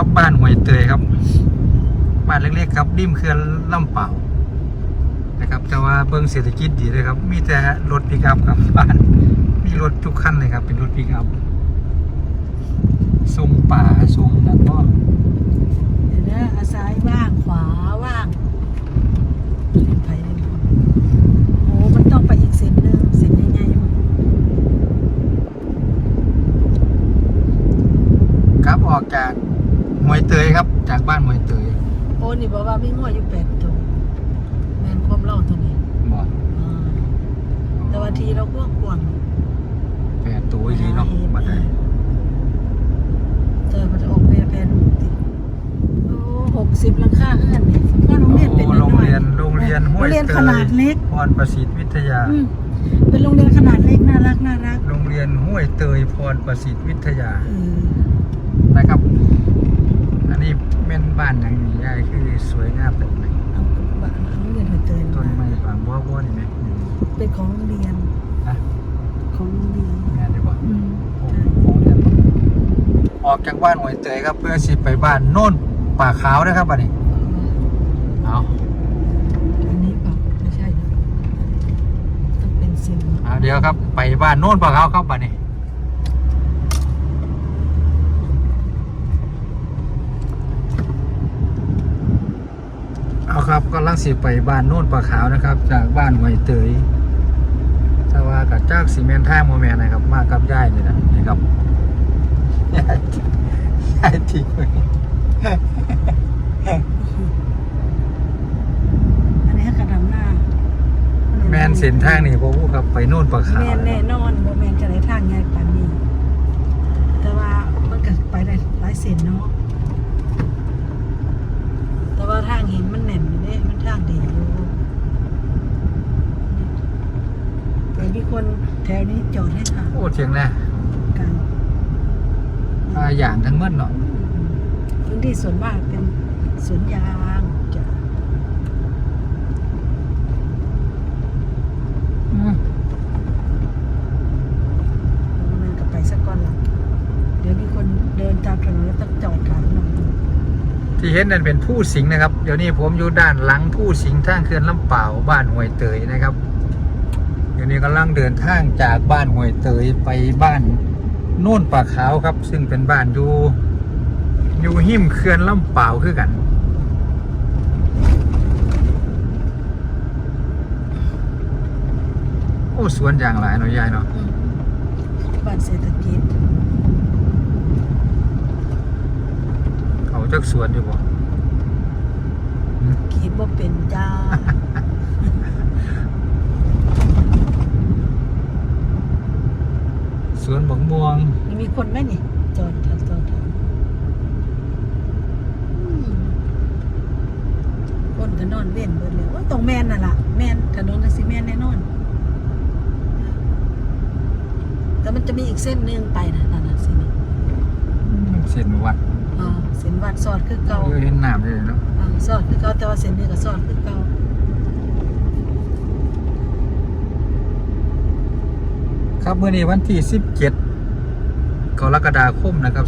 ครับบ้านห้วยเตยครับ บ้านเล็กๆครับริมเขื่อนลำเปล่านะครับ แต่ว่าเบิ้งเศรษฐกิจดีเลยครับ มีแต่รถปิกอัพครับบ้าน มีรถทุกคันเลยครับ เป็นรถปิกอัพทรงป่าทรงนั้นก็เดี๋ยวนะอาซ้ายว่างขวาว่างเล่นไผ่เล่นคนโอ้มันต้องไปอีกเส้นหนึงเส้นใหญ่ๆมันครับออกจาก ห้วยเตยครับ จากบ้านห้วยเตยโอ้นี่บอกว่ามีงัวอยู่แปดตัวแมนความเล่าตัวนี้บอกอ่าแต่ว่าทีเรากว้างกว้างแปดตัวอีกทีเนาะบัดนี้เจอมันจะออกแปรแปรลูกติโอ้หกสิบหลังคาเฮือนนี่ว่าโรงเรียนเป็นโอ้น้อยๆโรงเรียนโรงเรียนห้วยโรงเรียนเตขนาดเล็กพรประสิทธิ์วิทยา อืมเป็นโรงเรียนขนาดเล็กน่ารักน่ารักโรงเรียนห้วยเตยพรประสิทธิ์วิทยาเออนะครับอั นนี้แม่นบ้านอย่างนี้ได้คือสวยงามแบบไหนเอาบ้านโรงเรียนหัวเตยต้นไม้บางบัวบัวนี่ไหมเป็นของโรงเรียนนะของโรงเรียนแม่นดีกว่าอืมโอ้ใช่โหเนี่ยออกจากบ้านห้วยเตยครับเพื่อสิไปบ้านโน่นป่าขาวนะครับบัดนี้เอาอันนี้เปล่าไม่ใช่นะต้องเป็นซิมเอาเดี๋ยวครับไปบ้านโน่นป่าขาวครับบัดนี้ เอาครับก็ลังสิไปบ้านโน่นปลาขาวนะครับ จากบ้านห้วยเตยแต่ว่ากับจากซีเมนท่าโมแมนนะครับ มากับย่ายนี่นะนี่ครับย่ายย่ายทิ้งไว้อันนี้ให้กระดำหน้าแมนเส้นทางนี่พวกผู้ครับไปโน่นปลาขาวแมนแน่นอนบ่แมนจะได้ทางใหญ่ปานนี้ แต่ว่ามันก็ไปได้หลายเส้นเนาะแต่ว่า ทางหินมันแน่นอยู่เด้มันทางดีอยู่แต่มีคนแถวนี้จอดให้ทางโอ้เถียงนะกันปลาอย่างทั้งหมดเนาะพื้นที่ส่วนมากเป็นสวนยางจ้ะ อืม มันก็ไปสักก้อนละเดี๋ยวมีคนเดินตามถนนแล้วต้องจอดถามหน่อย ที่เห็นนั่นเป็นผู้สิงนะครับ เดี๋ยวนี้ผมอยู่ด้านหลังผู้สิงทางเขื่อนลำเปล่าบ้านห้วยเตยนะครับ เดี๋ยวนี้กำลังเดินทางจากบ้านห้วยเตยไปบ้านโน่นป่าขาวครับ ซึ่งเป็นบ้านอยู่อยู่หิมเขื่อนลำเปล่าคือกันโอ้สวนอย่างหลายเนาะยายเนาะบ้านเศรษฐกิจ เขา จักสวนอยู่บ่ขีดบ่เป็นจ้า สวนบักม่วง นี่มีคนไหมนี่จอดถามจอดถามอืมคนก็นอนเว้นเบิดเลยว่าตรงแมนน่ะล่ะ แมนถนนก็สิแมนแน่นอน แต่มันจะมีอีกเส้นหนึงไปนะนั่นน่ะเส้นนี้ เส้นวัด อ่าเส้นวัดสอดคือเก่าเดี๋ยวเห็นน้ำเลยเนาะอ่าสอดคือเก่าแต่ว่าเส้นนี้ก็สอดคือเก่าครับเมื่อนี้วันที่17กรกฎาคมนะครับ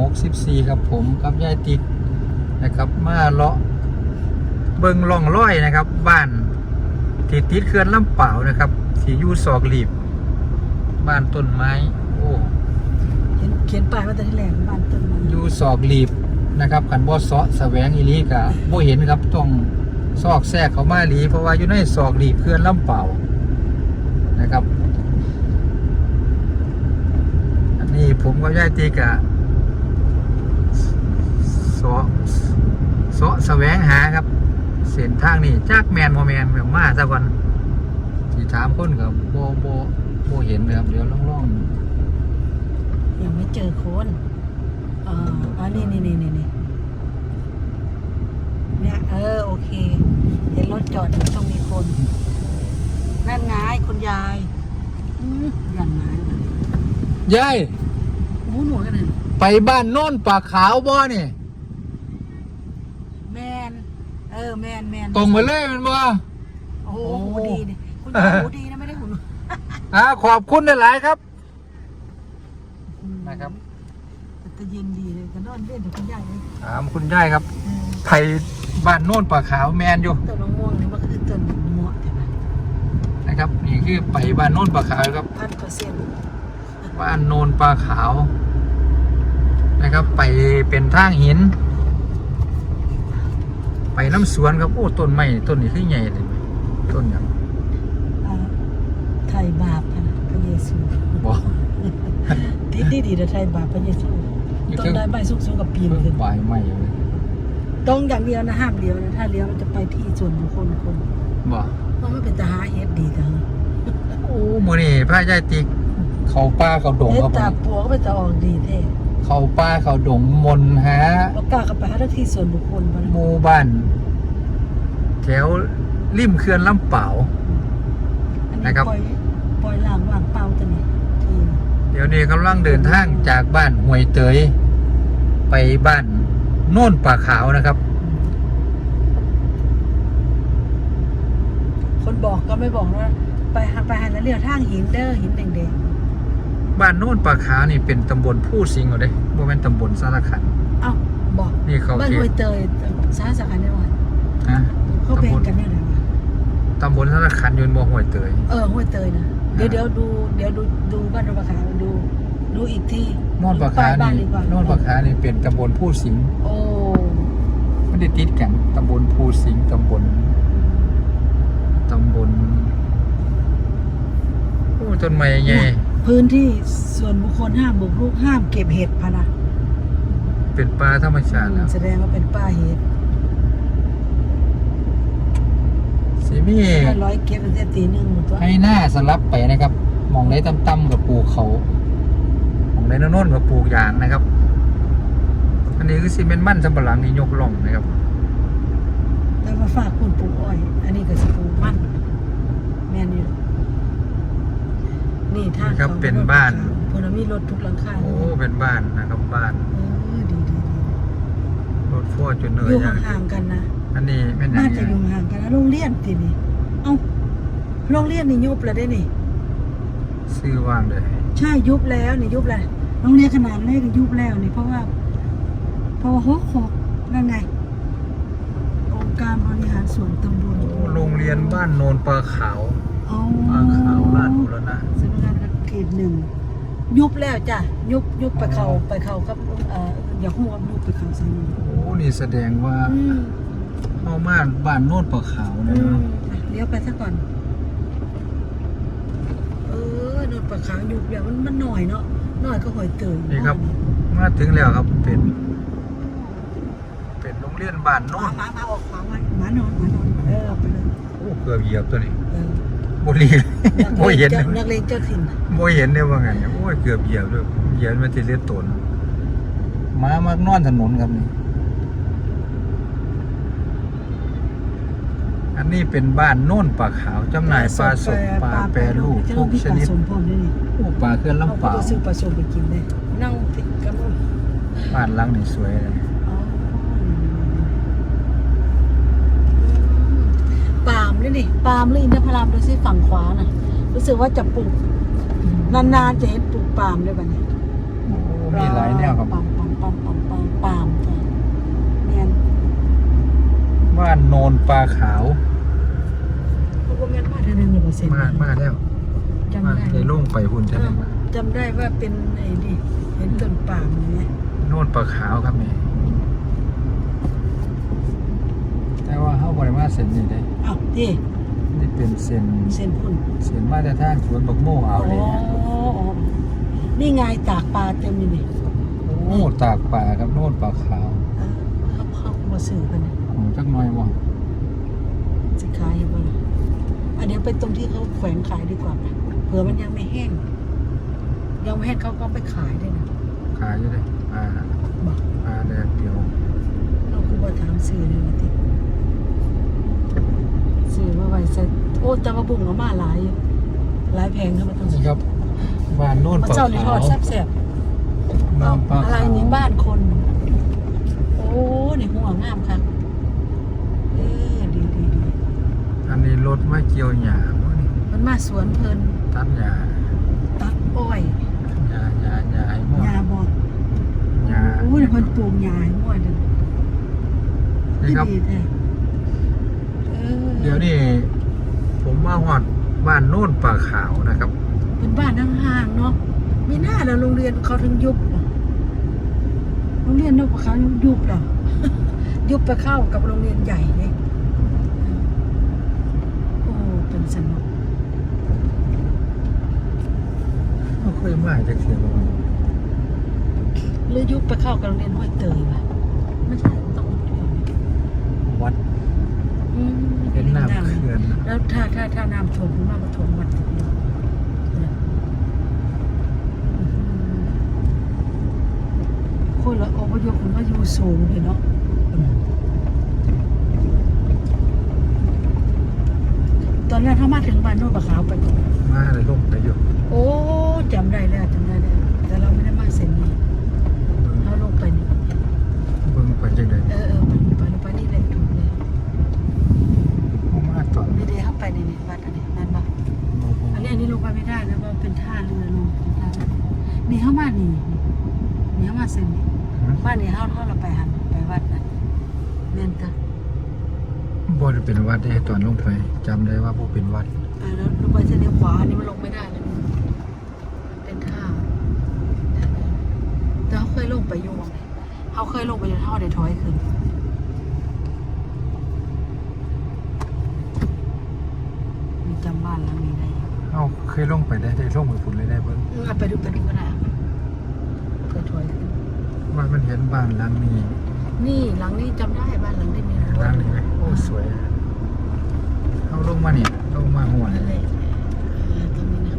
2564ครับผมกับยายติ๊กนะครับ มาเลาะเบิงล่องร้อยนะครับ บ้านที่ติดเขื่อนลำเปล่าวนะครับที่อยู่ศอกหลีบ บ้านต้นไม้ โอ้ เขียนเขียนป้ายว่าแต่ที่แหลมบ้านต้นอยู่ศอกหลีบนะครับขันบ่เสาะแสวงอีหลีกะบ่เห็นครับต้องซอกแทรกเขามาหลีเพราะว่าอยู่ในศอกหลีบเขื่อนลำเป่านะครับ อันนี้ผมกับยายตีกะเสาะเสาะแสวงหาครับเส้นทางนี่จากแมนโมแมนแบบมาซะก่อนที่ถามคนกับโบโบโบเห็นเลยครับเดี๋ยวล่อง ยังไม่เจอคนอ่าอ๋อนี่นี่นี่นี่นี่เนี่ยเออโอเค เห็นรถจอดอยู่ต้องมีคน นั่นไงคุณยายอืมอย่างไงๆยายหมูหนูกันเลยไปบ้านโน่นป่าขาวบ่นี่แมนเออแมนแมนตรงไปเลยแมันบ่ โอ้โหโอ้หูดีเนี่ยคุณยายหูดีนะไม่ได้หูหนูอ่าขอบคุณหลายๆครับ นะครับถแต่เย็นดีเลยก็นอนเล่นกับคุณยายเลยถามคุณยายครับ เออไทยบ้านโน่นป่าขาวแมนอยู่ต้นมะม่วงนี่มันคือต้นเหมาะใช่ไหมนะครับ นี่คือไปบ้านโน่นป่าขาวครับ พันเปอร์เซ็นต์บ้านโนนปลาขาว นะครับ ไปเป็นทางหิน ไปน้ำสวนครับ โอ้ต้นไม้ต้นนี้คือใหญ่เลยต้นอย่างอ่าไทยบาปอะนะพระเยซูบอก ที่ดีดีแต่ไทยบาปพระเยซูอยู่ต้เทินงได้ใบสูงๆกับปีนเพิ่ขึ้งนปลายไม้เลยต้องอย่างเดียวนะห้ามเลี้ยวนะถ้าเลี้ยวมันจะไปที่ส่วนบุคคลคนบอกเพราะมันเป็นตาหาเฮ็ดดีจังโอ้มือนี่พระยายติกเขาป้าเขาดงเฮ็ดครับผตามปัวก็เป็นตาออกดีแท้เขาป้าเขาดงมนฮะเรากล้าเข้าไปหาที่ส่วนบุคคลบ่หนะมู่บ้านแถวริมเขื่อนลำเปล่าอันนะนี้ครับปล่อยปล่อยล่างว่างเปล่าตัวนี้ที่ เดี๋ยวนี้กำลังเดินทางจากบ้านห้วยเตย ไปบ้านโน่นป่าขาวนะครับ คนบอกก็ไม่บอกว่าไปหาไปหาแล้วเลี้ยวทางหินเด้อหินแดงบ้านโน่นป่าขาวนี่เป็นตำบลผู้สิงห์เอาเด้บ่แม่นตำบลสารขันๆเอ้าบอกนี่เขาบ้านเขห้วยตเตยสาสาขาได้ว่าฮะเขาแบ่งกันได้ไหนวะ ตำบลสารขันอยืนบ่ห้วยเตย เออห้วยเตยนะเดี๋ยวเดี๋ยวดูเดี๋ยวดูดูบ้านนปขาวดู ดูอีกที่โน่นป่าขาวบ้านนี่ดีกว่าโน่นป่าขาวนี่เป็นตำบลผู้สิงห์โอ้ไม่ได้ติดกันตำบลผู้สิงห์ตำบลตำบลโอ้ต้นไม้ใหญ่พื้นที่ส่วนบุคคลห้ามบุกรุกห้ามเก็บเห็ดพะนะเป็นป่าธรรมชาติแล้วแสดงว่าเป็นป้าเห็ด สิมีถ้าร้อยเก็บตั้งแต่ตีหนึ่งหมดตัวให้หน้าสลับไปนะครับ มองได้ต่ำๆกับปลูกเขามองได้โน่นๆกับปลูกยางนะครับ อันนี้คือซีเมนต์มั่นสำปะหลังนี่ยกล่องนะครับแล้วมาฝากคุณปลูกอ้อย อันนี้ก็สิปลูกมันแม่นอยู่นี่ทางนี่ครับของเป็นบ้านพลมีรถทุกหลังคาโอ้เป็นบ้านนะครับบ้านเออดีดีดีรถฟอร์จูเนออร์ยู่อย่างห่างๆกันนะ อันนี้เป็นอย่าน่างจะนี้อยู่ห่างกันนะโรงเรียนทีนี่เอ้าโรงเรียนนี่ยุบแล้วได้นี่ ซื้อว่างเลยใช่ยุบแล้วนี่ยุบแล้วโรงเรียนขนาดเล็กก็ยุบแล้วนี่เพราะว่าเพราะว่าหกหกนั่นไงองค์การบริหารส่วนตำบลโอ้โรงเรียนบ้านโนนปลาขาวเอาปลาขาวลาดบุรณะสำนักงานเขตหนึ่งยุบแล้วจ้ะยุบยุบไปเขาอ๋อไปเขากับเอ่ออย่าหัวยุบไปเขาใส่หนึ่งโอ้นี่แสดงว่า อืม เข้ามาบ้านโนนปลาขาวอืนะมเนาะอะเลี้ยวไปซะก่อน เออนนปลาขาวยุบแล้วมันมันหน่อยเนาะหน่อยก็หอยเตยนี่ครับ มาถึงแล้วครับเป็นเป็นโรงเรียนบ้านโนหมานหมาหมาออกขวาไว้หมานอนหมานอนเออไปเลยโอ้เกือบเหยียบตัวนี้เออบุรีโอ้ยเห็นนักเลงเจ้าถิ่นโอ้ยเห็นได้ว่าไงโอ้ยเกือบเหยียบด้วยเหยียบมาที่เลือดตนหมามากนอนถนนครับนี่ อันนี้เป็นบ้านโน่นปลาขาวจำหน่ายปลาสดปลาแปรรูปทุกชนิดปลาสมพร้อมด้วยนี่โอ้ปลาเคลื่อนเอาลำไปเปล่าซื้อปลาสมไปกินเลยนั่งติดกันนู่นบ้านหลังนี่สวยเลยอ๋อปาล์มนี่นี่ปาล์มหรืออินทผลัมดูสิฝั่งขวาน่ะ รู้สึกว่าจะปลูกนานๆจะเห็นปลูกปาล์มด้วยแบบนี้โอ้มีหลายแนวครับปาล์มปาล์มปาล์มปาล์มปาล์มปาล์มจ้ะเนี่ย บ้านโนนปลาขาวพวกแม่นมาเท่านึงหนึ่งเปอร์เซ็นต์มามาแล้วจำมาได้ในโล่งไปหุ่นจะได้มาจำได้ว่าเป็นไอ้นี่เห็นต้นปาล์มอย่างเงี้ยโน่นปลาขาวครับนี่แต่ว่าเข้าบริมาเส้นนี่ได้อ้าวที่นี่เป็นเส้นเส้นพุ่นเส้นมาแต่ทางสวนบักโม่เอาเลยอ๋อนี่ไงตากปลาเต็มเลยนี่โอ้ตากป่าครับโน่นปลาขาวเออเขาเขามาสื่อกันเนี่ยโอ้ จักหน้อยว่ะจะขายให้บ่ล่ะอันเดี๋ยวไปตรงที่เขาแขวนขายดีกว่าปะเผื่อมันยังไม่แห้ง ยังไม่แห้งเขาก็ไปขายได้นะขายอยู่เลยปลาบอกปลาแดดเดียวเราคูบอถามสื่อเลยมาติสื่อมาไว้ใส่โอ้แต่ว่าบุ้งเอามาหลายอยู่หลายแพงครับมันต้องนี่ครับบ้านโน่นมันปลาเจ้านี่ทขาอวดแซ่บๆบ้าเอานปลาอะไรขาวนี่บ้านคน โอ้นี่หัวงามครับเออดีดีดี อันนี้รถมาเกี่ยวหญ้าบ่นี่มันมาสวนเพลินตัดหญ้าตัดอ้อยหญ้าหญ้าหญ้าให้หมดยาบอดหอ้ยเพิ่นปลูกหญ้าให้มั่วเด้อนี่ครับ ดีแท้เออเดี๋ยวนี้ผมมาหอดบ้านโน่นป่าขาวนะครับ เป็นบ้านห่างๆเนาะมีหน้าแล้วโรงเรียนเขาถึงยุบเหรอโรงเรียนนกเขายุบเหรอ ยุบไปเข้ากับโรงเรียนใหญ่เลยโอ้ เป็นสนุกไม่ค่อยมาจากเสียงหรือยุบไปเข้ากับโรงเรียนห้วยเตยป่ะไม่ใช่ต้องเดียวเนี่ยวัดอืมเป็นน้ำเขื่อนนะแล้วถ้าถ้าถ้าน้ำท่วมขึ้นมาก็ท่วมวัดเดียวเนี่ยอื้อหือคนละอพยพขึ้นมาอยู่สูงเลยเนาะ ตอนแรกถ้ามาถึงบ้านโน่นปะขาวไปก่อนมาเลยลงไปอยู่โอ้จำได้แล้วจำได้แล้วแต่เราไม่ได้มาเส้นนี้เราลงไปนี่เบิ่งไปจังไดเออเออมันไปลงไปนี่เลยถูกเลยเข้ามาตอนไม่ได้เข้าไปในนี่วัดอันนี้นั่นปะอันนี้อันนี้ลงไปไม่ได้นะเพราะมันเป็นท่าเรือลงท่าเรือนี่เข้ามานี่นี่เข้ามาเส้นนี้บ้านนี่เข้าเข้าเราไปหันไปวัดนะเมนตา บ่ได้เป็นวัดได้ตอนลงไปจำได้ว่าบ่เป็นวัดเออแล้วลงไปเส้นนี้ขวาอันนี้มันลงไม่ได้เลยเป็นท่าแต่เขาเคยลงไปอยู่ไงเขาเคยลงไปอยู่เท่าเดทอยขึ้นมีจำบ้านหลังนี้ได้อยู่เอ้าเคยลงไปได้ได้ลงไปฝุ่นเลยได้เบิ่งเออไปดูไปดูก็ได้เกิดถอยขึ้นว่ามันเห็นบ้านหลังนี้ นี่หลังนี้จำได้บ้านหลังนี้มี หลังนี้ไหมโอ้สวยเอาลงมานี่ลงมาหัวนั่นี่นแหละเออตรงนี้นะ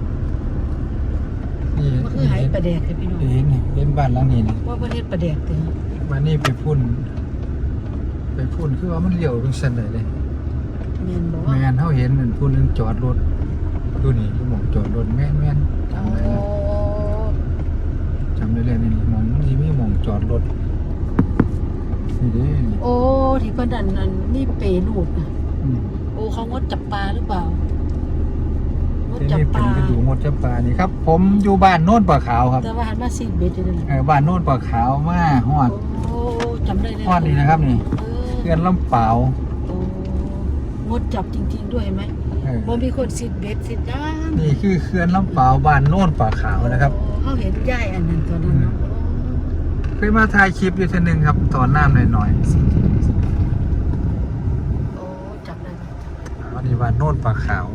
นี่มันคือหายประแดกเลยพี่น้องเห็นนี่เห็นบ้านหลังนี้นี่ว่าประเทศประแดกเต็มวันนี้ไปพุ่น ไปพุ่นคือว่ามันเลี้ยวตรงเส้นไหนเลยเมนบอกแมว่านเขาเห็นมันพุ่นนึงจอดรถดูนี่ที่หมองจอดรถแม่นแม่นโอ้จำได้เลยจำได้เลยนี่หมองนี่มีหมองจอดรถนี่เด้นี่ โอ้ ที่เพิ่นอันอันนี่เปรลูกนะอืมโอ้เขางดจับปลาหรือเปล่างดที่จับนี่ปเป็นลากระดูกมดจับปลานี่ครับ ผมอยู่บ้านโน่นปลาขาวครับแต่ว่าหันมาซีดเบ็ดอยู่นั่นเอน่ะอบ้านโน่นปลาขาวมาฮอดโอ้จำได้เลยฮอดนี่นะครับนี่เออเพื่อนลำเปล่าโอ้งดจับจริง ๆ ด้วยเห็นไหมเออบ่มีคนสิดเบ็ดสิดย่างนี่คือเขื่อนลำเปล่าบ้านโน่นปลาขาวนะครับ โอ้เขาเห็นย่ายอันนั้นตัวนั้นเนาะเคยมาถ่ายคลิปอยู่เทีนึงครับตอนน้ำหน่อยโอ้สิโอ้จับได้ไหม จับได้ๆอันนี้บ้านโน่นปลาขาว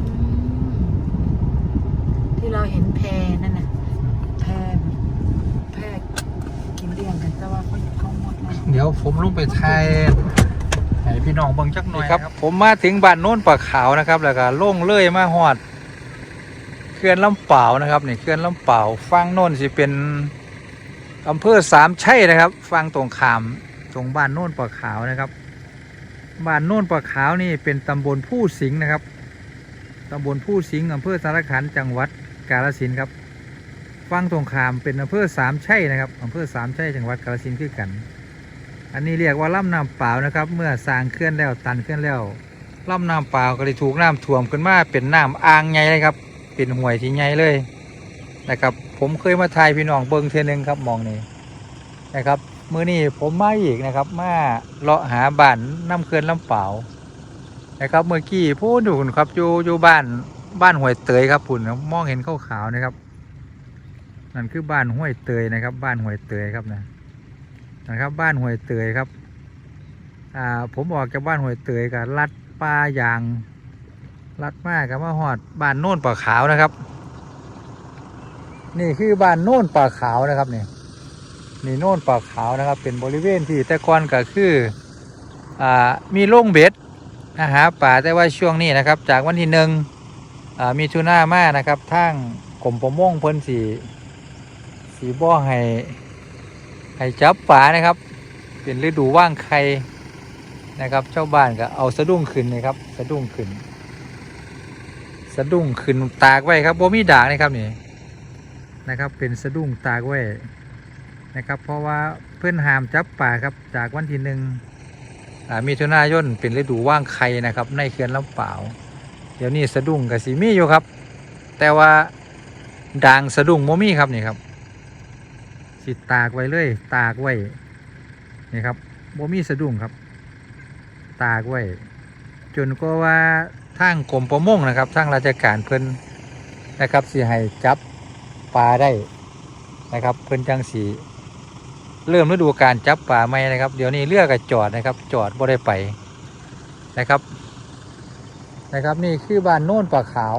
อืมที่เราเห็นแพนั่นน่ะแพแพกินเลี้ยงกันแต่ว่าเขาเขาหมดแล้วเดี๋ยวผมลงไปถ่ายให้พี่น้องเบิ่งจักหน่อยครับ ผมมาถึงบ้านโน่นปลาขาวนะครับแล้วก็ลงเลื่อยมาฮอดเขื่อนลำเปล่านะครับนี่เขื่อนลำเปล่าฟังโน่นสิเป็นอำเภอสามชัยนะครับ ฟังตรงขามตรงบ้านโน่นปลาขาวนะครับ บ้านโน่นปลาขาวนี่เป็นตำบลผู้สิงห์นะครับตำบลผู้สิงห์อำเภอสารขันจังหวัดกาฬสินธุ์ครับฟังตรงขามเป็นอำเภอสามชัยนะครับอำเภอสามชัยจังหวัดกาฬสินธุ์คือกัน อันนี้เรียกว่าล่ำน้ำเปล่านะครับ เมื่อสร้างเคลื่อนแล้วตันเคลื่อนแล้วล่ำน้ำเปล่าก็เลยถูกน้ำท่วมขึ้นมาเป็นน้ำอ่างใหญ่เลยครับ เป็นห่วยที่ใหญ่เลยนะครับ ผมเคยมาถ่ายพี่น้องเบิ้งเทนึงครับมองนี่ นะครับ มื้อนี้ผมมาอีกนะครับ มาเลาะหาบ้านน้ำเขื่อนลำเปล่านะครับ เมื่อกี้พูดอยู่ครับอยู่อยู่บ้านบ้านห้วยเตยครับพุ่นมองเห็นขาวๆนะครับนั่นคือบ้านห้วยเตยนะครับ บ้านห้วยเตยครับนะนะครับ บ้านห้วยเตยครับอ่าผมออกจากบ้านห้วยเตยกับลัดป่ายางลัดมากกับมาหอดบ้านโน่นป่าขาวนะครับ นี่คือบ้านโน่นป่าขาวนะครับเนี่ย นี่โน่นป่าขาวนะครับ เป็นบริเวณที่แต่ก่อนก็คืออ่ามีโล่งเบ็ดอาหาป่าแต่ว่าช่วงนี้นะครับ จากวันที่หนึ่งอ่ามีทุน่ามานะครับทางกรมประมงเพิ่นสีสีบ่อให้ให้จับปลานะครับ เป็นฤดูว่างไข่นะครับเจ้าบ้านก็เอาสะดุ้งขึ้นนะครับ สะดุ้งขึ้น สะดุ้งขึ้นตากไว้ครับบ่มีด่ากนะครับนี่นะครับ เป็นสะดุ้งตากไว้ นะครับ เพราะว่าเพื่อนหามจับปลาครับจากวันที่หนึ่งมีทุนายนเป็นฤดูว่างไข่นะครับ ในเขื่อนลำเปล่า เดี๋ยวนี้สะดุ้งกับสีมีอยู่ครับ แต่ว่าด่างสะดุ้งโมมี่ครับนี่ครับสิตากไว้เลยตากไว้นี่ครับบ่มีสะดุ้งครับ ตากไว้จนก็ว่าทางกรมประมงนะครับทางราชการเพิ่นนะครับสิให้จับปลาได้นะครับเพิ่นจังสี เริ่มฤดูการจับปลาใหม่นะครับ เดี๋ยวนี้เรือก็จอดนะครับ จอดบ่ได้ไปนะครับนะครับ นี่คือบ้านโน่นปลาขาว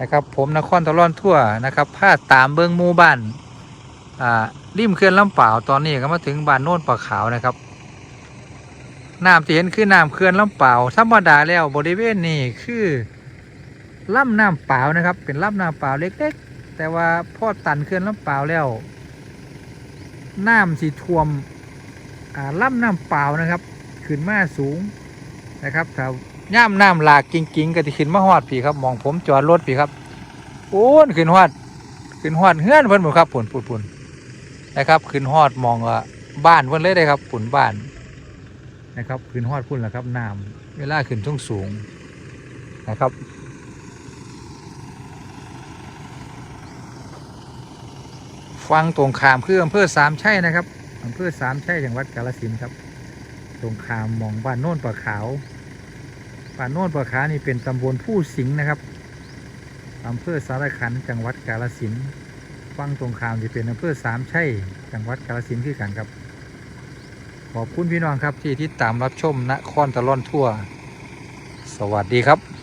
นะครับ ผมนครตะล่อนทั่วนะครับพาตามเบิงมู่บ้านอ่าริมเขื่อนลำเปล่าตอนนี้ก็มาถึงบ้านโน่นปลาขาวนะครับน้ำที่เห็นคือน้ำเขื่อนลำเปล่าธรรมดาแล้วบริเวณนี้คือลำน้ำเปล่านะครับ เป็นลำน้ำเปล่าเล็ก ๆ แต่ว่าพอตันเขื่อนลำเปล่าแล้ว น้ำสีท่วมอ่ำน้ำเปล่านะครับ ขึ้นมาสูงนะครับถ้าย่ามน้ำหลากกิ่งๆก็จะขึ้นมาฮอดพี่ครับมองผมจอดรถพี่ครับโอ้นขึ้นฮอดขึ้นฮอดเฮือนเพิ่นหมดครับปุ่นปุ่นปุ่นนะครับขึ้นฮอดมองว่าบ้านเพิ่นเลยได้ครับปุ่นบ้านนะครับขึ้นฮอดพุ่นแหละครับน้ำเวลาขึ้นช่วงสูงนะครับ ฟังตรงขามคืออำเภอสามชัยนะครับอำเภอสามชัยจังหวัดกาฬสินธุ์ครับ ตรงขามมองบ้านโน่นปลาขาวบ้านโน่นปลาขาวนี่เป็นตำบลผู้สิงห์นะครับอำเภอสารขันจังหวัดกาฬสินธุ์ฟังตรงขามที่เป็นอำเภอสามชัยจังหวัดกาฬสินธุ์คือกันครับ ขอบคุณพี่น้องครับที่ที่ตามรับชมนครตะล่อนทั่ว สวัสดีครับ